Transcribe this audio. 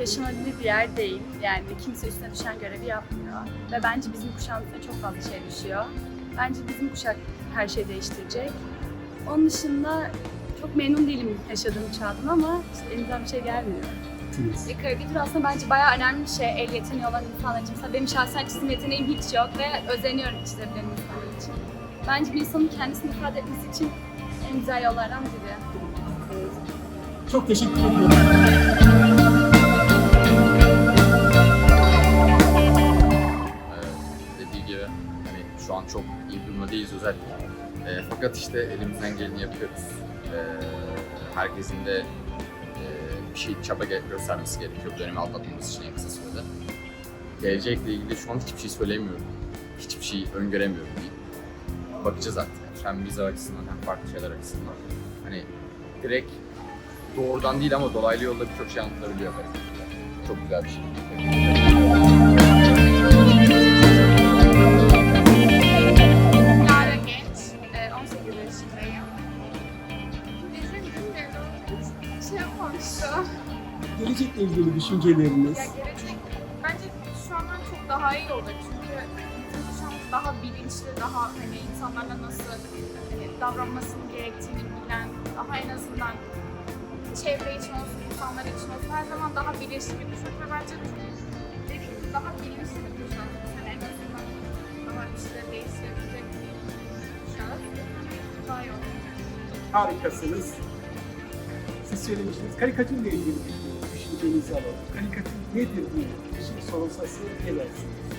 yaşanabilir bir yer değil. Yani kimse üstüne düşen görevi yapmıyor. Ve bence bizim kuşağımıza çok fazla şey düşüyor. Bence bizim kuşak her şeyi değiştirecek. Onun dışında çok memnun değilim yaşadığım çağdan ama işte elimizden bir şey gelmiyor. E, Karabitir aslında bence bayağı önemli bir şey el yeteneği olan insanlar için. Mesela benim şahsen çizim yeteneğim hiç yok ve özeniyorum çizebilen insanlar için. Bence bir insanın kendisini ifade etmesi için en güzel yollardan biri. Çok teşekkür ediyorum. Durumda değiliz özellikle. Ee, fakat işte elimizden geleni yapıyoruz. Ee, herkesin de e, bir şey çaba göstermesi gerekiyor bu dönemi atlatmamız için en kısa sürede. Gelecekle ilgili şu an hiçbir şey söylemiyorum. Hiçbir şey öngöremiyorum diyeyim. Bakacağız artık. Hem vize açısından hem farklı şeyler açısından. Hani direkt doğrudan değil ama dolaylı yolda birçok şey anlatılabiliyor. belki. Çok güzel bir şey. 18 yaşındayım. Bizim hiç şey yapmamıştım. Gelecekle ilgili düşünceleriniz. Ya gelecek bence şu andan çok daha iyi olacak çünkü bizim kuşağımız daha bilinçli, daha hani insanlarla nasıl hani, davranmasını gerektiğini bilen, daha en azından çevre için olsun, insanlar için olsun her zaman daha bilinçli bir ve bence dediğim daha bilinçli bir kuşak. Yani harikasınız. Siz söylemiştiniz, karikatürle ilgili bir düşüncenizi alalım. Karikatür nedir diye bir şey sorulsa siz ne dersiniz?